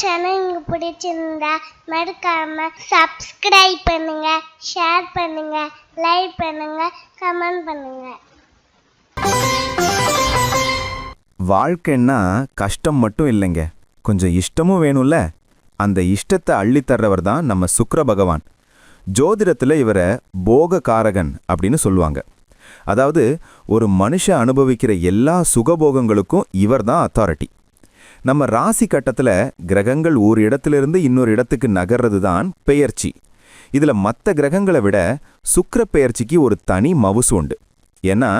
Channel உங்களுக்கு பிடிச்சிருந்தா மறக்காம சப்ஸ்கிரைப் பண்ணுங்க ஷேர் பண்ணுங்க லைக் பண்ணுங்க கமெண்ட் பண்ணுங்க. வாழ்க்கைன்னா கஷ்டம் மட்டும் இல்லைங்க. கொஞ்சம் இஷ்டமும் வேணும்ல? அந்த இஷ்டத்தை அள்ளித்தர்றவர் தான் நம்ம சுக்கர பகவான். ஜோதிடத்தில் இவரை போக காரகன் அப்படின்னு சொல்லுவாங்க. அதாவது ஒரு மனுஷ அனுபவிக்கிற எல்லா சுகபோகங்களுக்கும் இவர் தான் அத்தாரிட்டி நம்ம ராசி கட்டத்தில் கிரகங்கள் ஒரு இடத்திலிருந்து இன்னொரு இடத்துக்கு நகர்றது தான் பெயர்ச்சி. இதில் மற்ற கிரகங்களை விட சுக்கர பெயர்ச்சிக்கு ஒரு தனி மவுசு உண்டு. ஏன்னா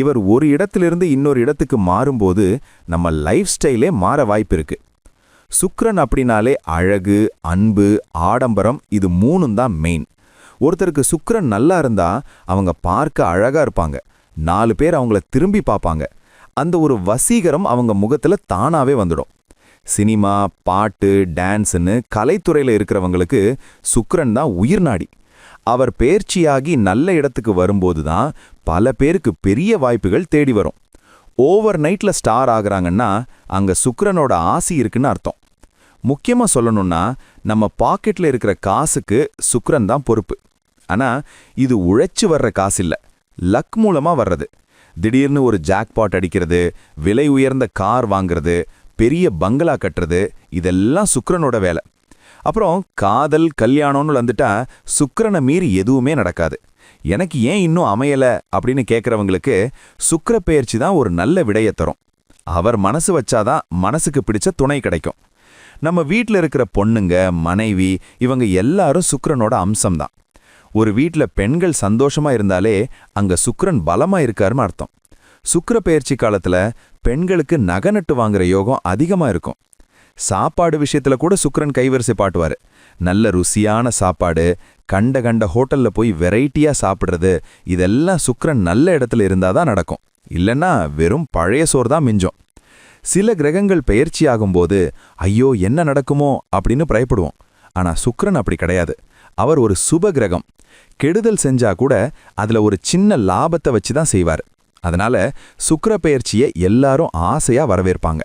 இவர் ஒரு இடத்திலிருந்து இன்னொரு இடத்துக்கு மாறும்போது நம்ம லைஃப் ஸ்டைலே மாற வாய்ப்பு இருக்கு. சுக்ரன் அப்படின்னாலே அழகு அன்பு ஆடம்பரம் இது மூணும் தான் மெயின் ஒருத்தருக்கு சுக்ரன் நல்லா இருந்தா அவங்க பார்க்க அழகா இருப்பாங்க. நாலு பேர் அவங்கள திரும்பி பார்ப்பாங்க. அந்த ஒரு வசீகரம் அவங்க முகத்துல தானாவே வந்துடும். சினிமா பாட்டு டான்ஸ்னு கலைத்துறையில் இருக்கிறவங்களுக்கு சுக்கரன் தான் உயிர் நாடி. அவர் பேர்ச்சியாகி நல்ல இடத்துக்கு வரும்போது தான் பல பேருக்கு பெரிய வாய்ப்புகள் தேடி வரும். ஓவர் நைட்டில் ஸ்டார் ஆகுறாங்கன்னா அங்கே சுக்கரனோட ஆசி இருக்குன்னு அர்த்தம். முக்கியமாக சொல்லணும்னா நம்ம பாக்கெட்டில் இருக்கிற காசுக்கு சுக்கரன் தான் பொறுப்பு. ஆனால் இது உழைச்சி வர்ற காசு இல்லை. லக் மூலமாக வர்றது. திடீர்னு ஒரு ஜாக்பாட் அடிக்கிறது விலை உயர்ந்த கார் வாங்குறது பெரிய பங்களா கட்டுறது இதெல்லாம் சுக்கரனோட வேலை. அப்புறம் காதல் கல்யாணம்னு வந்துட்டா சுக்கரனை மீறி எதுவுமே நடக்காது. எனக்கு ஏன் இன்னும் அமையல அப்படின்னு கேட்குறவங்களுக்கு சுக்கர பெயர்ச்சி தான் ஒரு நல்ல விடையை தரும். அவர் மனசு வச்சாதான் மனசுக்கு பிடிச்ச துணை கிடைக்கும். நம்ம வீட்டில் இருக்கிற பொண்ணுங்க மனைவி இவங்க எல்லாரும் சுக்கரனோட அம்சம்தான். ஒரு வீட்டில் பெண்கள் சந்தோஷமா இருந்தாலே அங்க சுக்கரன் பலமா இருக்காருன்னு அர்த்தம். சுக்கர பெயர்ச்சி காலத்துல பெண்களுக்கு நகை நட்டு வாங்குற யோகம் அதிகமா இருக்கும். சாப்பாடு விஷயத்துல கூட சுக்கரன் கைவரிசை பாட்டுவாரு. நல்ல ருசியான சாப்பாடு கண்ட கண்ட ஹோட்டல்ல போய் வெரைட்டியா சாப்பிடுறது இதெல்லாம் சுக்கரன் நல்ல இடத்துல இருந்தாதான் நடக்கும். இல்லைன்னா வெறும் பழைய சோறு தான் மிஞ்சும். சில கிரகங்கள் பெயர்ச்சியாகும்போது ஐயோ என்ன நடக்குமோ? அப்படின்னு பயப்படுவோம். ஆனா சுக்ரன் அப்படி கிடையாது. அவர் ஒரு சுப கிரகம் கெடுதல் செஞ்சா கூட அதுல ஒரு சின்ன லாபத்தை வச்சு தான் செய்வார். அதனால சுக்கர பெயர்ச்சியை எல்லாரும் ஆசையா வரவேற்பாங்க.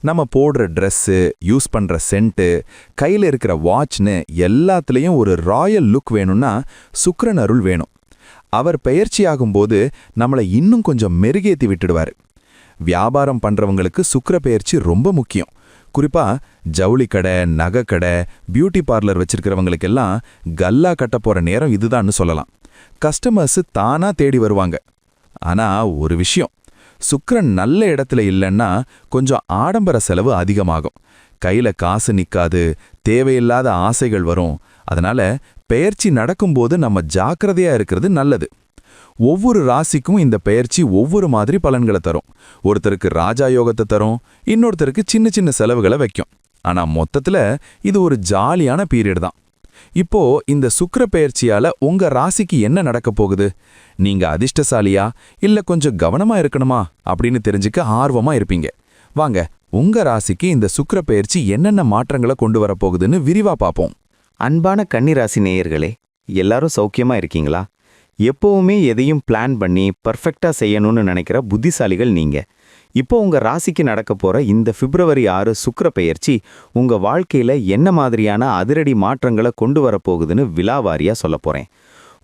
நம்ம போடுற ட்ரெஸ்ஸு யூஸ் பண்ற சென்ட்டு கையில் இருக்கிற வாட்ச்னு எல்லாத்துலேயும் ஒரு ராயல் லுக் வேணும்னா சுக்கரன் அருள் வேணும். அவர் பெயர்ச்சியாகும்போது நம்மளை இன்னும் கொஞ்சம் மெருகேத்தி விட்டுடுவாரு. வியாபாரம் பண்றவங்களுக்கு சுக்கர பெயர்ச்சி ரொம்ப முக்கியம். குறிப்பா ஜவுளி கடை நகை கடை பியூட்டி பார்லர் வச்சிருக்கிறவங்களுக்கெல்லாம் கல்லா கட்ட போற நேரம் இதுதான்னு சொல்லலாம். கஸ்டமர்ஸ் தானா தேடி வருவாங்க. ஆனா ஒரு விஷயம் சுக்கரன் நல்ல இடத்துல இல்லைன்னா கொஞ்சம் ஆடம்பர செலவு அதிகமாகும். கையில காசு நிக்காது தேவையில்லாத ஆசைகள் வரும். அதனால பெயர்ச்சி நடக்கும்போது நம்ம ஜாக்கிரதையா இருக்கிறது நல்லது. ஒவ்வொரு ராசிக்கும் இந்த பெயர்ச்சி ஒவ்வொரு மாதிரி பலன்களை தரும். ஒருத்தருக்கு ராஜா யோகத்தை தரும் இன்னொருத்தருக்கு சின்ன சின்ன செலவுகளை வைக்கும். ஆனா மொத்தத்துல இது ஒரு ஜாலியான பீரியட் தான். இப்போ இந்த சுக்கர பெயர்ச்சியால உங்க ராசிக்கு என்ன நடக்க போகுது? நீங்க அதிர்ஷ்டசாலியா? இல்ல கொஞ்சம் கவனமா இருக்கணுமா? அப்படின்னு தெரிஞ்சுக்க ஆர்வமா இருப்பீங்க. வாங்க உங்க ராசிக்கு இந்த சுக்கர பெயர்ச்சி என்னென்ன மாற்றங்களை கொண்டு வரப்போகுதுன்னு விரிவா பார்ப்போம் அன்பான கன்னிராசி நேயர்களே எல்லாரும் சௌக்கியமா இருக்கீங்களா? எப்போவுமே எதையும் பிளான் பண்ணி பர்ஃபெக்டாக செய்யணும்னு நினைக்கிற புத்திசாலிகள் நீங்கள் இப்போ உங்கள் ராசிக்கு நடக்க போகிற இந்த பிப்ரவரி ஆறு சுக்கர பெயர்ச்சி உங்கள் வாழ்க்கையில் என்ன மாதிரியான அதிரடி மாற்றங்களை கொண்டு வரப்போகுதுன்னு விலாவாரியாக சொல்ல போகிறேன்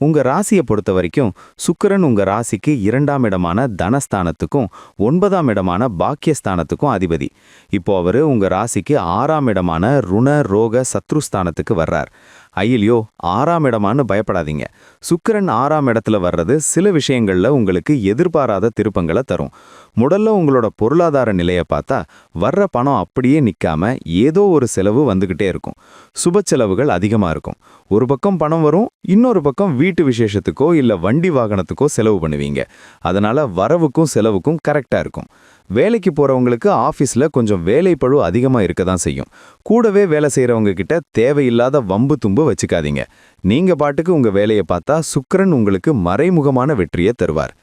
உங்கள் ராசியை பொறுத்த வரைக்கும் சுக்கரன் உங்கள் ராசிக்கு இரண்டாம் இடமான தனஸ்தானத்துக்கும் ஒன்பதாம் இடமான பாக்கியஸ்தானத்துக்கும் அதிபதி. இப்போ அவர் உங்கள் ராசிக்கு ஆறாம் இடமான ருண ரோக சத்ருஸ்தானத்துக்கு வர்றார். ஐயிலியோ ஆறாம் இடமான்னு பயப்படாதீங்க. சுக்கரன் ஆறாம் இடத்துல வர்றது சில விஷயங்களில் உங்களுக்கு எதிர்பாராத திருப்பங்களை தரும். முதல்ல உங்களோட பொருளாதார நிலையை பார்த்தா வர்ற பணம் அப்படியே நிற்காம ஏதோ ஒரு செலவு வந்துகிட்டே இருக்கும். சுப செலவுகள் அதிகமாக இருக்கும். ஒரு பக்கம் பணம் வரும் இன்னொரு பக்கம் வீட்டு விசேஷத்துக்கோ இல்லை வண்டி வாகனத்துக்கோ செலவு பண்ணுவீங்க. அதனால வரவுக்கும் செலவுக்கும் கரெக்டாக இருக்கும். வேலைக்கு போறவங்களுக்கு ஆஃபீஸில் கொஞ்சம் வேலைப்பழு அதிகமா இருக்க தான் செய்யும். கூடவே வேலை செய்யறவங்க கிட்ட தேவையில்லாத வம்பு தும்பு வச்சுக்காதீங்க. நீங்க பாட்டுக்கு உங்க வேலையை பார்த்தா சுக்கரன் உங்களுக்கு மறைமுகமான வெற்றியை தருவார்.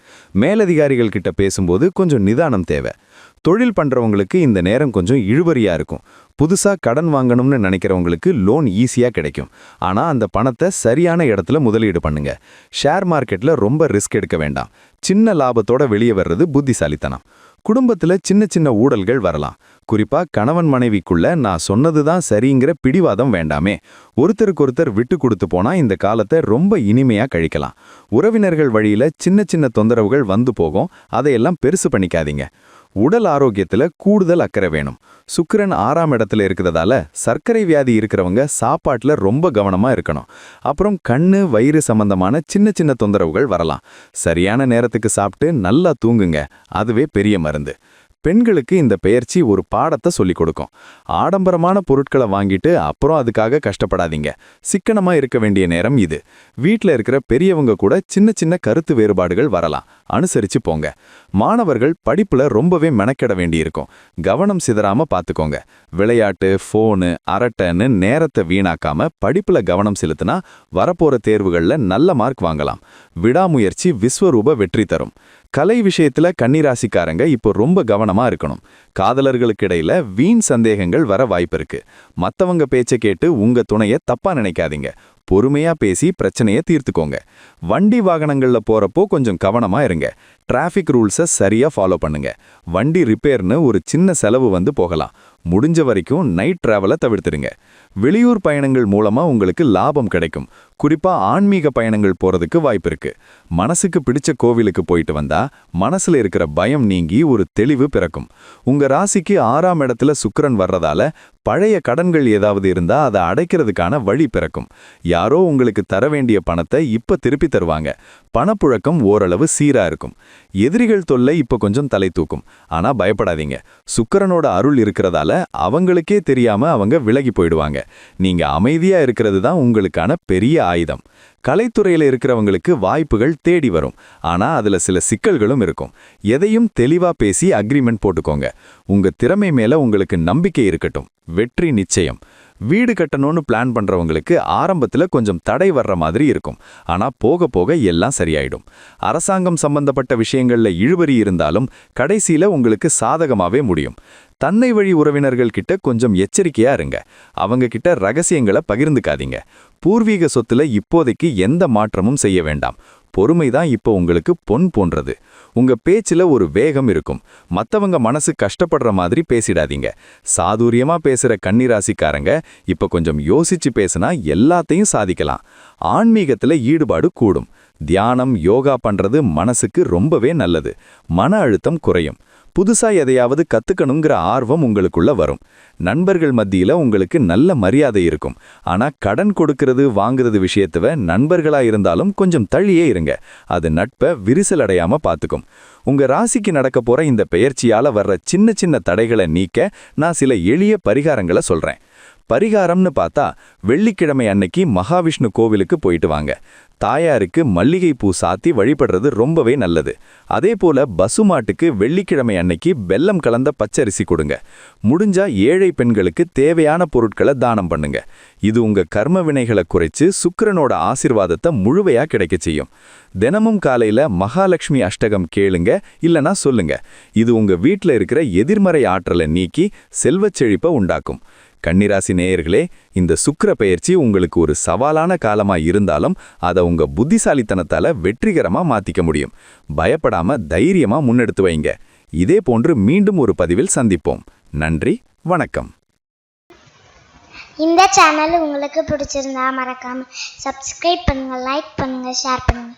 மேலதிகாரிகள் கிட்ட பேசும்போது கொஞ்சம் நிதானம் தேவை. தொழில் பண்றவங்களுக்கு இந்த நேரம் கொஞ்சம் இழுபறியா இருக்கும். புதுசா கடன் வாங்கணும்னு நினைக்கிறவங்களுக்கு லோன் ஈஸியா கிடைக்கும். ஆனா அந்த பணத்தை சரியான இடத்துல முதலீடு பண்ணுங்க. ஷேர் மார்க்கெட்ல ரொம்ப ரிஸ்க் எடுக்க வேண்டாம். சின்ன லாபத்தோட வெளியே வர்றது புத்திசாலித்தனம். குடும்பத்துல சின்ன சின்ன ஊடல்கள் வரலாம். குறிப்பா கணவன் மனைவிக்குள்ள நான் சொன்னதுதான் சரிங்கிற பிடிவாதம் வேண்டாமே. ஒருத்தருக்கொருத்தர் விட்டு கொடுத்து போனா இந்த காலத்தை ரொம்ப இனிமையா கழிக்கலாம். உறவினர்கள் வழியில சின்ன சின்ன தொந்தரவுகள் வந்து போகும். அதையெல்லாம் பெருசு பண்ணிக்காதீங்க. உடல் ஆரோக்கியத்துல கூடுதல் அக்கறை வேணும். சுக்கரன் ஆறாம் இடத்துல இருக்கிறதால சர்க்கரை வியாதி இருக்கிறவங்க சாப்பாட்டுல ரொம்ப கவனமா இருக்கணும். அப்புறம் கண்ணு வயிறு சம்பந்தமான சின்ன சின்ன தொந்தரவுகள் வரலாம். சரியான நேரத்துக்கு சாப்பிட்டு நல்லா தூங்குங்க. அதுவே பெரிய மருந்து. பெண்களுக்கு இந்த பெயர்ச்சி ஒரு பாடத்தை சொல்லிக் கொடுக்கும். ஆடம்பரமான பொருட்களை வாங்கிட்டு அப்புறம் அதுக்காக கஷ்டப்படாதீங்க. சிக்கனமா இருக்க வேண்டிய நேரம் இது. வீட்ல இருக்கிற பெரியவங்க கூட சின்ன சின்ன கருத்து வேறுபாடுகள் வரலாம். அனுசரிச்சு போங்க. மாணவர்கள் படிப்புல ரொம்பவே மெனக்கெட வேண்டியிருக்கும். கவனம் சிதறாம பாத்துக்கோங்க. விளையாட்டு ஃபோனு அரட்டைன்னு நேரத்தை வீணாக்காம படிப்புல கவனம் செலுத்தினா வரப்போற தேர்வுகள்ல நல்ல மார்க் வாங்கலாம். விடாமுயற்சி விஸ்வரூப வெற்றி தரும். கலை விஷயத்துல கன்னிராசிக்காரங்க இப்போ ரொம்ப கவனமா இருக்கணும். காதலர்களுக்கு இடையில வீண் சந்தேகங்கள் வர வாய்ப்பு இருக்கு. மத்தவங்க பேச்சை கேட்டு உங்க துணைய தப்பா நினைக்காதீங்க. பொறுமையா பேசி பிரச்சனையை தீர்த்துக்கோங்க. வண்டி வாகனங்கள்ல போறப்போ கொஞ்சம் கவனமா இருங்க. டிராஃபிக் ரூல்ஸை சரியா ஃபாலோ பண்ணுங்க. வண்டி ரிப்பேர்னு ஒரு சின்ன செலவு வந்து போகலாம். முடிஞ்ச வரைக்கும் நைட் டிராவலை தவிர்த்துடுங்க. வெளியூர் பயணங்கள் மூலமா உங்களுக்கு லாபம் கிடைக்கும். குறிப்பா ஆன்மீக பயணங்கள் போறதுக்கு வாய்ப்பு இருக்கு. மனசுக்கு பிடிச்ச கோவிலுக்கு போயிட்டு வந்தா மனசுல இருக்கிற பயம் நீங்கி ஒரு தெளிவு பிறக்கும். உங்க ராசிக்கு ஆறாம் இடத்துல சுக்கரன் வர்றதால பழைய கடன்கள் ஏதாவது இருந்தா அதை அடைக்கிறதுக்கான வழி பிறக்கும். யாரோ உங்களுக்கு தர வேண்டிய பணத்தை இப்ப திருப்பி தருவாங்க. பணப்புழக்கம் ஓரளவு சீரா இருக்கும். எதிரிகள் தொல்லை இப்ப கொஞ்சம் தலை தூக்கும். ஆனா பயப்படாதீங்க. சுக்கிரனோட அருள் இருக்கிறதால அவங்களுக்கே தெரியாம அவங்க விலகி போயிடுவாங்க. நீங்க அமைதியா இருக்கிறது தான் உங்களுக்கான பெரிய ஆயுதம். கலைத்துறையில இருக்கிறவங்களுக்கு வாய்ப்புகள் தேடி வரும். ஆனா அதுல சில சிக்கல்களும் இருக்கும். எதையும் தெளிவா பேசி அக்ரிமெண்ட் போட்டுக்கோங்க. உங்க திறமை மேல உங்களுக்கு நம்பிக்கை இருக்கட்டும். வெற்றி நிச்சயம். வீடு கட்டணும்னு பிளான் பண்றவங்களுக்கு ஆரம்பத்துல கொஞ்சம் தடை வர்ற மாதிரி இருக்கும். ஆனா போக போக எல்லாம் சரியாயிடும். அரசாங்கம் சம்பந்தப்பட்ட விஷயங்கள்ல இழுபறி இருந்தாலும் கடைசியில் உங்களுக்கு சாதகமாவே முடியும். தன்னை வழி உறவினர்கள் கிட்ட கொஞ்சம் எச்சரிக்கையா இருங்க. அவங்க கிட்ட ரகசியங்களை பகிர்ந்துக்காதீங்க. பூர்வீக சொத்துல இப்போதைக்கு எந்த மாற்றமும் செய்ய வேண்டாம். பொறுமைதான் இப்போ உங்களுக்கு பொன் போன்றது. உங்க பேச்சுல ஒரு வேகம் இருக்கும். மத்தவங்க மனசு கஷ்டப்படுற மாதிரி பேசிடாதீங்க. சாதுரியமா பேசுற கன்னிராசிக்காரங்க இப்ப கொஞ்சம் யோசிச்சு பேசுனா எல்லாத்தையும் சாதிக்கலாம். ஆன்மீகத்துல ஈடுபாடு கூடும். தியானம் யோகா பண்றது மனசுக்கு ரொம்பவே நல்லது. மன அழுத்தம் குறையும். புதுசா எதையாவது கத்துக்கணுங்கிற ஆர்வம் உங்களுக்குள்ள வரும். நண்பர்கள் மத்தியில உங்களுக்கு நல்ல மரியாதை இருக்கும். ஆனா கடன் கொடுக்கறது வாங்குறது விஷயத்துவ நண்பர்களா இருந்தாலும் கொஞ்சம் தள்ளியே இருங்க. அது நட்பை விரிசல் அடையாம பார்த்துக்கும் உங்க ராசிக்கு நடக்க போற இந்த பெயர்ச்சியால வர்ற சின்ன சின்ன தடைகளை நீக்க நான் சில எளிய பரிகாரங்களை சொல்றேன். பரிகாரம்னு பார்த்தா வெள்ளிக்கிழமை அன்னைக்கு மகாவிஷ்ணு கோவிலுக்கு போயிட்டு வாங்க. தாயாருக்கு மல்லிகை பூ சாத்தி வழிபடுறது ரொம்பவே நல்லது. அதே போல பசுமாட்டுக்கு வெள்ளிக்கிழமை அன்னைக்கு வெல்லம் கலந்த பச்சரிசி கொடுங்க. முடிஞ்சா ஏழை பெண்களுக்கு தேவையான பொருட்களை தானம் பண்ணுங்க. இது உங்க கர்ம வினைகளை குறைச்சு சுக்கரனோட ஆசிர்வாதத்தை முழுவையா கிடைக்க செய்யும். தினமும் காலையில மகாலட்சுமி அஷ்டகம் கேளுங்க இல்லனா சொல்லுங்க. இது உங்க வீட்டில் இருக்கிற எதிர்மறை ஆற்றலை நீக்கி செல்வச் செழிப்பை உண்டாக்கும். கன்னிராசி நேயர்களே இந்த சுக்கர பெயர்ச்சி உங்களுக்கு ஒரு சவாலான காலமா இருந்தாலும் அதை உங்க புத்திசாலித்தனத்தால வெற்றிகரமா மாத்திக்க முடியும். பயப்படாம தைரியமா முன்னெடுத்து வைங்க. இதே போன்று மீண்டும் ஒரு பதிவில் சந்திப்போம். நன்றி வணக்கம். இந்த சேனல் உங்களுக்கு பிடிச்சிருந்தா மறக்காம சப்ஸ்கிரைப் பண்ணுங்க லைக் பண்ணுங்க ஷேர் பண்ணுங்க.